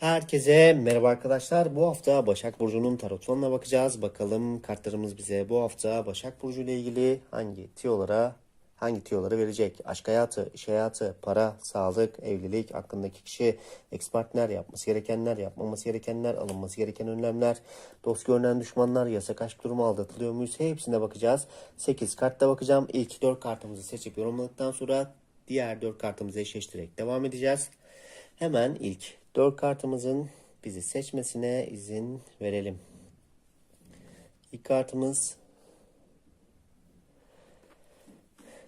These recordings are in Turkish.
Herkese merhaba arkadaşlar. Bu hafta Başak Burcu'nun tarotonuna bakacağız. Bakalım kartlarımız bize bu hafta Başak Burcu ile ilgili hangi tiyolara hangi tiyoları verecek? Aşk hayatı, iş hayatı, para, sağlık, evlilik, aklındaki kişi, ex partner, yapması gerekenler, yapmaması gerekenler, alınması gereken önlemler, dost görünen düşmanlar, yasak aşk durumu aldatılıyor muyuz? Hepsine bakacağız. 8 kartta bakacağım. İlk 4 kartımızı seçip yorumladıktan sonra diğer 4 kartımızı eşleştirerek devam edeceğiz. Hemen ilk 4 kartımızın bizi seçmesine izin verelim. İlk kartımız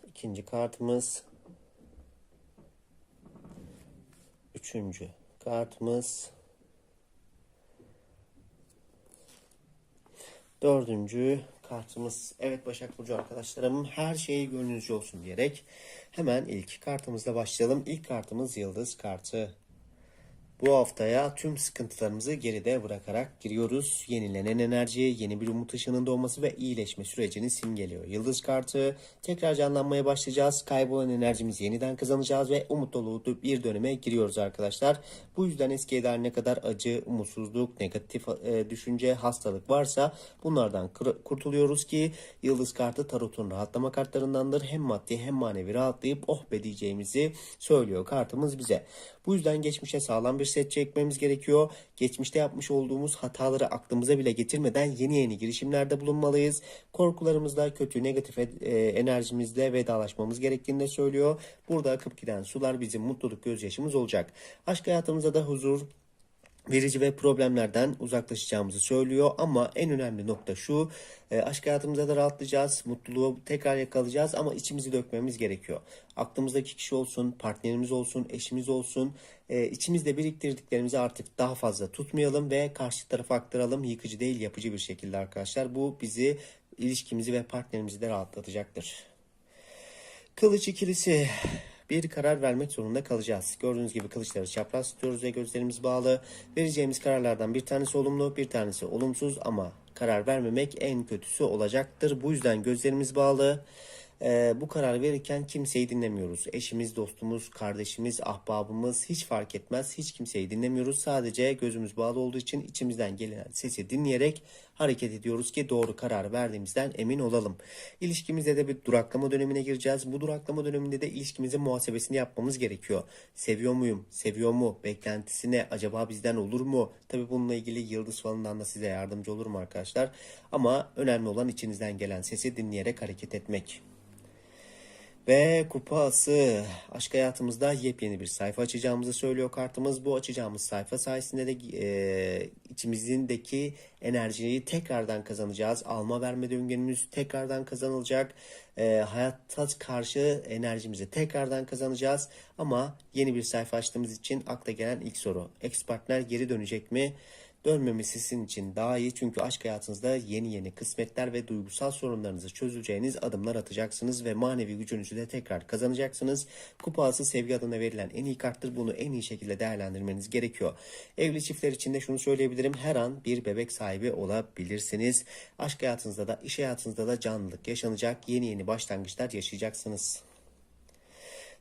ikinci kartımız üçüncü kartımız dördüncü kartımız. Evet Başak Burcu arkadaşlarım her şey gönlünüzce olsun diyerek hemen ilk kartımızla başlayalım. İlk kartımız yıldız kartı. Bu haftaya tüm sıkıntılarımızı geride bırakarak giriyoruz. Yenilenen enerji, yeni bir umut ışığının doğması ve iyileşme sürecini simgeliyor. Yıldız kartı tekrar canlanmaya başlayacağız. Kaybolan enerjimizi yeniden kazanacağız ve umut dolu bir döneme giriyoruz arkadaşlar. Bu yüzden eskiye dair ne kadar acı, umutsuzluk, negatif e, düşünce, hastalık varsa bunlardan kurtuluyoruz ki Yıldız kartı tarotun rahatlama kartlarındandır. Hem maddi hem manevi rahatlayıp oh be diyeceğimizi söylüyor kartımız bize. Bu yüzden geçmişe sağlam bir set çekmemiz gerekiyor. Geçmişte yapmış olduğumuz hataları aklımıza bile getirmeden yeni yeni girişimlerde bulunmalıyız. Korkularımızla, kötü negatif e, enerjimizle vedalaşmamız gerektiğini de söylüyor. Burada akıp giden sular bizim mutluluk gözyaşımız olacak. Aşk hayatımıza da huzur, verici ve problemlerden uzaklaşacağımızı söylüyor. Ama en önemli nokta şu, e, aşk hayatımızda da rahatlayacağız, mutluluğu tekrar yakalayacağız ama içimizi dökmemiz gerekiyor. Aklımızdaki kişi olsun, partnerimiz olsun, eşimiz olsun, e, içimizde biriktirdiklerimizi artık daha fazla tutmayalım ve karşı tarafa aktaralım. Yıkıcı değil, yapıcı bir şekilde arkadaşlar. Bu bizi, ilişkimizi ve partnerimizi de rahatlatacaktır. Kılıç ikilisi bir karar vermek zorunda kalacağız. Gördüğünüz gibi kılıçları çapraz tutuyoruz ve gözlerimiz bağlı. Vereceğimiz kararlardan bir tanesi olumlu, bir tanesi olumsuz ama karar vermemek en kötüsü olacaktır. Bu yüzden gözlerimiz bağlı. Ee, bu karar verirken kimseyi dinlemiyoruz. Eşimiz, dostumuz, kardeşimiz, ahbabımız hiç fark etmez. Hiç kimseyi dinlemiyoruz. Sadece gözümüz bağlı olduğu için içimizden gelen sesi dinleyerek hareket ediyoruz ki doğru karar verdiğimizden emin olalım. İlişkimizde de bir duraklama dönemine gireceğiz. Bu duraklama döneminde de ilişkimizin muhasebesini yapmamız gerekiyor. Seviyor muyum? Seviyor mu? Beklentisi ne? Acaba bizden olur mu? Tabi bununla ilgili yıldız falından da size yardımcı olurum arkadaşlar. Ama önemli olan içinizden gelen sesi dinleyerek hareket etmek. Ve kupası aşk hayatımızda yepyeni bir sayfa açacağımızı söylüyor kartımız. Bu açacağımız sayfa sayesinde de e, içimizdeki enerjiyi tekrardan kazanacağız. Alma verme döngümüz tekrardan kazanılacak. E, hayatta karşı enerjimizi tekrardan kazanacağız. Ama yeni bir sayfa açtığımız için akla gelen ilk soru. Ex partner geri dönecek mi? Dönmemesi sizin için daha iyi çünkü aşk hayatınızda yeni yeni kısmetler ve duygusal sorunlarınızı çözeceğiniz adımlar atacaksınız ve manevi gücünüzü de tekrar kazanacaksınız. Kupası sevgi adına verilen en iyi karttır. Bunu en iyi şekilde değerlendirmeniz gerekiyor. Evli çiftler için de şunu söyleyebilirim. Her an bir bebek sahibi olabilirsiniz. Aşk hayatınızda da iş hayatınızda da canlılık yaşanacak. Yeni yeni başlangıçlar yaşayacaksınız.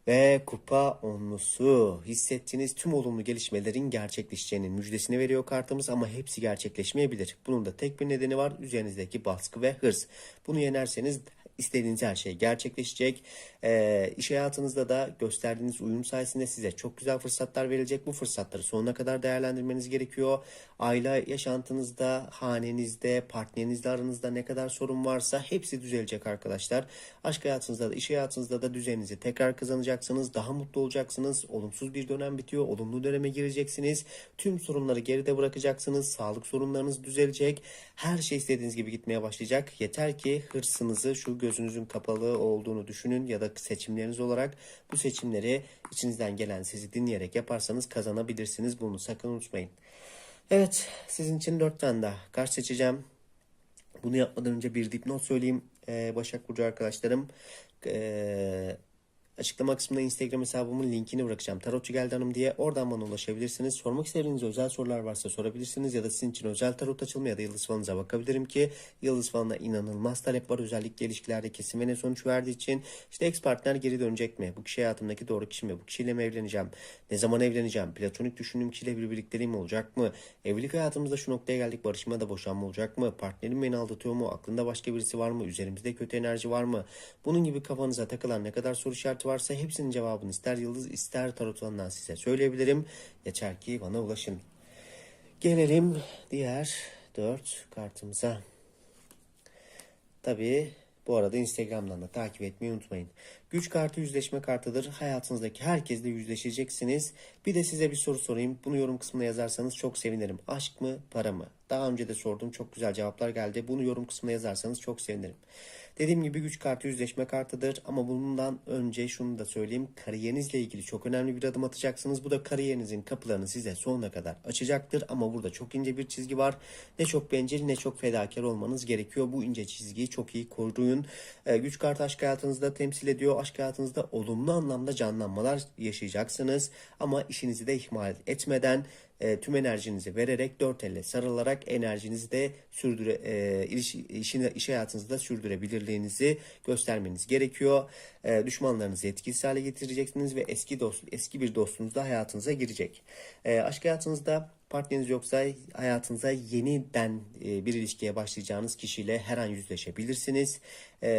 Ve kupa onlusu hissettiğiniz tüm olumlu gelişmelerin gerçekleşeceğinin müjdesini veriyor kartımız ama hepsi gerçekleşmeyebilir. Bunun da tek bir nedeni var üzerinizdeki baskı ve hırs. Bunu yenerseniz istediğiniz her şey gerçekleşecek. Ee, iş hayatınızda da gösterdiğiniz uyum sayesinde size çok güzel fırsatlar verilecek. Bu fırsatları sonuna kadar değerlendirmeniz gerekiyor. Aile yaşantınızda, hanenizde, partnerinizle aranızda ne kadar sorun varsa hepsi düzelecek arkadaşlar. Aşk hayatınızda da, iş hayatınızda da düzeninizi tekrar kazanacaksınız. Daha mutlu olacaksınız. Olumsuz bir dönem bitiyor. Olumlu döneme gireceksiniz. Tüm sorunları geride bırakacaksınız. Sağlık sorunlarınız düzelecek. Her şey istediğiniz gibi gitmeye başlayacak. Yeter ki hırsınızı şu gözünüzün kapalı olduğunu düşünün ya da seçimleriniz olarak bu seçimleri içinizden gelen sizi dinleyerek yaparsanız kazanabilirsiniz. Bunu sakın unutmayın. Evet sizin için dört tane daha kart seçeceğim. Bunu yapmadan önce bir dipnot söyleyeyim. Ee, Başak Burcu arkadaşlarım. Ee, Açıklama kısmında Instagram hesabımın linkini bırakacağım. Tarotçu Geldi Hanım diye oradan bana ulaşabilirsiniz. Sormak istediğiniz özel sorular varsa sorabilirsiniz ya da sizin için özel tarot açılımı ya da yıldız falınıza bakabilirim ki yıldız falına inanılmaz talep var. Özellikle ilişkilerde kesin ve sonuç verdiği için işte ex partner geri dönecek mi? Bu kişi hayatımdaki doğru kişi mi? Bu kişiyle mi evleneceğim? Ne zaman evleneceğim? Platonik düşündüğüm kişiyle bir birlikteliğim olacak mı? Evlilik hayatımızda şu noktaya geldik. Barışma da boşanma olacak mı? Partnerim beni aldatıyor mu? Aklında başka birisi var mı? Üzerimizde kötü enerji var mı? Bunun gibi kafanıza takılan ne kadar soru işareti varsa hepsinin cevabını ister yıldız ister tarot alanından size söyleyebilirim. Yeter ki bana ulaşın. Gelelim diğer dört kartımıza. Tabii bu arada Instagram'dan da takip etmeyi unutmayın. Güç kartı yüzleşme kartıdır. Hayatınızdaki herkesle yüzleşeceksiniz. Bir de size bir soru sorayım. Bunu yorum kısmına yazarsanız çok sevinirim. Aşk mı, para mı? Daha önce de sordum. Çok güzel cevaplar geldi. Bunu yorum kısmına yazarsanız çok sevinirim. Dediğim gibi güç kartı yüzleşme kartıdır ama bundan önce şunu da söyleyeyim. Kariyerinizle ilgili çok önemli bir adım atacaksınız. Bu da kariyerinizin kapılarını size sonuna kadar açacaktır ama burada çok ince bir çizgi var. Ne çok bencil ne çok fedakar olmanız gerekiyor. Bu ince çizgiyi çok iyi koruyun. Ee, güç kartı aşk hayatınızda temsil ediyor. Aşk hayatınızda olumlu anlamda canlanmalar yaşayacaksınız ama işinizi de ihmal etmeden e, tüm enerjinizi vererek dört elle sarılarak enerjinizi de sürdüre e, iş, işin, iş hayatınızda sürdürebilirliğinizi göstermeniz gerekiyor. E, düşmanlarınızı etkisiz hale getireceksiniz ve eski dost eski bir dostunuz da hayatınıza girecek. E, aşk hayatınızda partneriniz yoksa hayatınıza yeniden e, bir ilişkiye başlayacağınız kişiyle her an yüzleşebilirsiniz. E,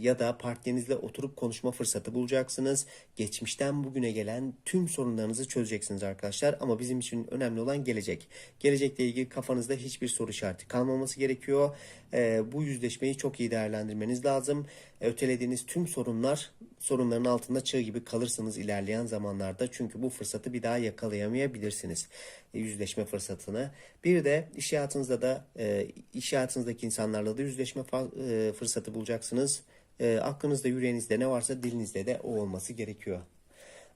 ya da partnerinizle oturup konuşma fırsatı bulacaksınız. Geçmişten bugüne gelen tüm sorunlarınızı çözeceksiniz arkadaşlar. Ama bizim için önemli olan gelecek. Gelecekle ilgili kafanızda hiçbir soru işareti kalmaması gerekiyor. E, bu yüzleşmeyi çok iyi değerlendirmeniz lazım. Ötelediğiniz tüm sorunlar sorunların altında çığ gibi kalırsınız ilerleyen zamanlarda. Çünkü bu fırsatı bir daha yakalayamayabilirsiniz. E, yüzleşme fırsatını. Bir de iş hayatınızda da e, iş hayatınızdaki insanlarla da yüzleşme e, fırsatı bulacaksınız. E, aklınızda yüreğinizde ne varsa dilinizde de o olması gerekiyor.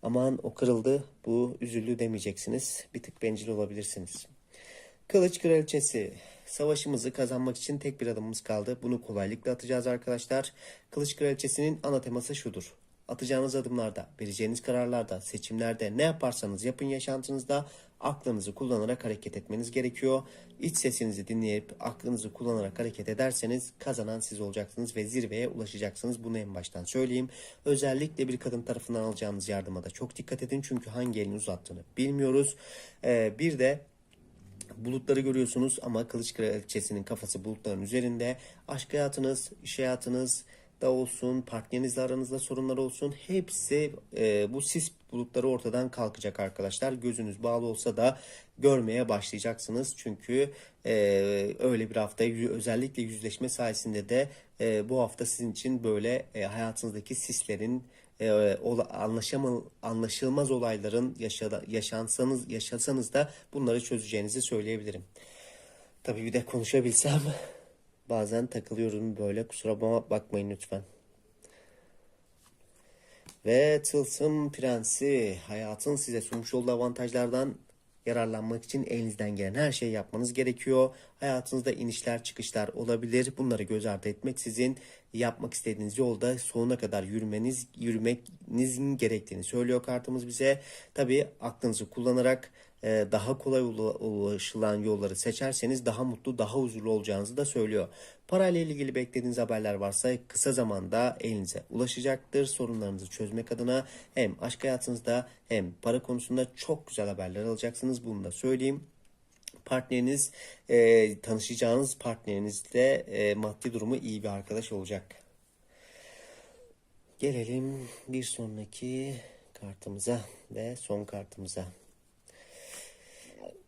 Aman o kırıldı, bu üzüldü demeyeceksiniz. Bir tık bencil olabilirsiniz. Kılıç Kraliçesi. Savaşımızı kazanmak için tek bir adımımız kaldı. Bunu kolaylıkla atacağız arkadaşlar. Kılıç Kraliçesi'nin ana teması şudur. Atacağınız adımlarda, vereceğiniz kararlarda, seçimlerde ne yaparsanız yapın yaşantınızda aklınızı kullanarak hareket etmeniz gerekiyor. İç sesinizi dinleyip aklınızı kullanarak hareket ederseniz kazanan siz olacaksınız ve zirveye ulaşacaksınız. Bunu en baştan söyleyeyim. Özellikle bir kadın tarafından alacağınız yardıma da çok dikkat edin. Çünkü hangi elini uzattığını bilmiyoruz. Ee, bir de bulutları görüyorsunuz ama Kılıç Kraliçesi'nin kafası bulutların üzerinde. Aşk hayatınız, iş hayatınız da olsun, partnerinizle aranızda sorunlar olsun hepsi e, bu sis bulutları ortadan kalkacak arkadaşlar. Gözünüz bağlı olsa da görmeye başlayacaksınız. Çünkü e, öyle bir hafta özellikle yüzleşme sayesinde de e, bu hafta sizin için böyle e, hayatınızdaki sislerin e, anlaşılmaz olayların yaşada, yaşansanız yaşasanız da bunları çözeceğinizi söyleyebilirim. Tabii bir de konuşabilsem bazen takılıyorum böyle kusura ba- bakmayın lütfen. Ve Tılsım Prensi hayatın size sunmuş olduğu avantajlardan yararlanmak için elinizden gelen her şeyi yapmanız gerekiyor. Hayatınızda inişler çıkışlar olabilir. Bunları göz ardı etmeksizin yapmak istediğiniz yolda sonuna kadar yürümeniz, yürümenizin gerektiğini söylüyor kartımız bize. Tabii aklınızı kullanarak daha kolay ula- ulaşılan yolları seçerseniz daha mutlu, daha huzurlu olacağınızı da söylüyor. Parayla ilgili beklediğiniz haberler varsa kısa zamanda elinize ulaşacaktır. Sorunlarınızı çözmek adına hem aşk hayatınızda hem para konusunda çok güzel haberler alacaksınız. Bunu da söyleyeyim. Partneriniz, e, tanışacağınız partnerinizle e, maddi durumu iyi bir arkadaş olacak. Gelelim bir sonraki kartımıza ve son kartımıza.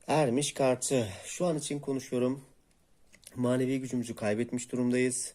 Ermiş kartı. Şu an için konuşuyorum. Manevi gücümüzü kaybetmiş durumdayız.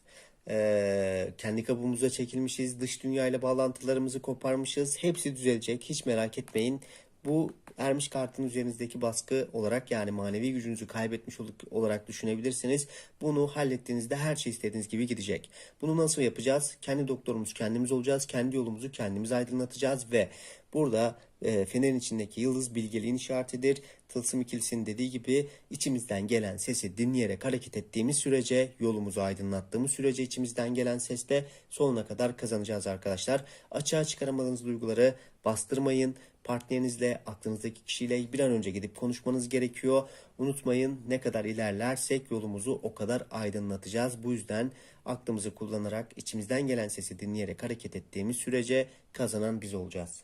Ee, kendi kabuğumuza çekilmişiz. Dış dünyayla bağlantılarımızı koparmışız. Hepsi düzelecek. Hiç merak etmeyin. Bu Ermiş kartın üzerinizdeki baskı olarak yani manevi gücünüzü kaybetmiş ol- olarak düşünebilirsiniz. Bunu hallettiğinizde her şey istediğiniz gibi gidecek. Bunu nasıl yapacağız? Kendi doktorumuz kendimiz olacağız. Kendi yolumuzu kendimiz aydınlatacağız ve burada e, fenerin içindeki yıldız bilgeliğin işaretidir. Tılsım ikilisinin dediği gibi içimizden gelen sesi dinleyerek hareket ettiğimiz sürece yolumuzu aydınlattığımız sürece içimizden gelen sesle sonuna kadar kazanacağız arkadaşlar. Açığa çıkaramadığınız duyguları bastırmayın. Partnerinizle, aklınızdaki kişiyle bir an önce gidip konuşmanız gerekiyor. Unutmayın ne kadar ilerlersek yolumuzu o kadar aydınlatacağız. Bu yüzden aklımızı kullanarak içimizden gelen sesi dinleyerek hareket ettiğimiz sürece kazanan biz olacağız.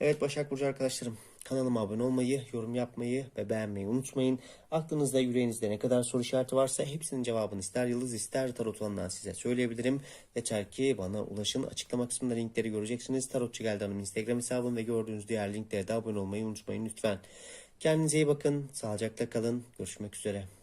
Evet Başak Burcu arkadaşlarım kanalıma abone olmayı, yorum yapmayı ve beğenmeyi unutmayın. Aklınızda yüreğinizde ne kadar soru işareti varsa hepsinin cevabını ister yıldız ister tarot alanından size söyleyebilirim. Yeter ki bana ulaşın. Açıklama kısmında linkleri göreceksiniz. Tarotçu Geldi Hanım Instagram hesabım ve gördüğünüz diğer linklere de abone olmayı unutmayın lütfen. Kendinize iyi bakın. Sağlıcakla kalın. Görüşmek üzere.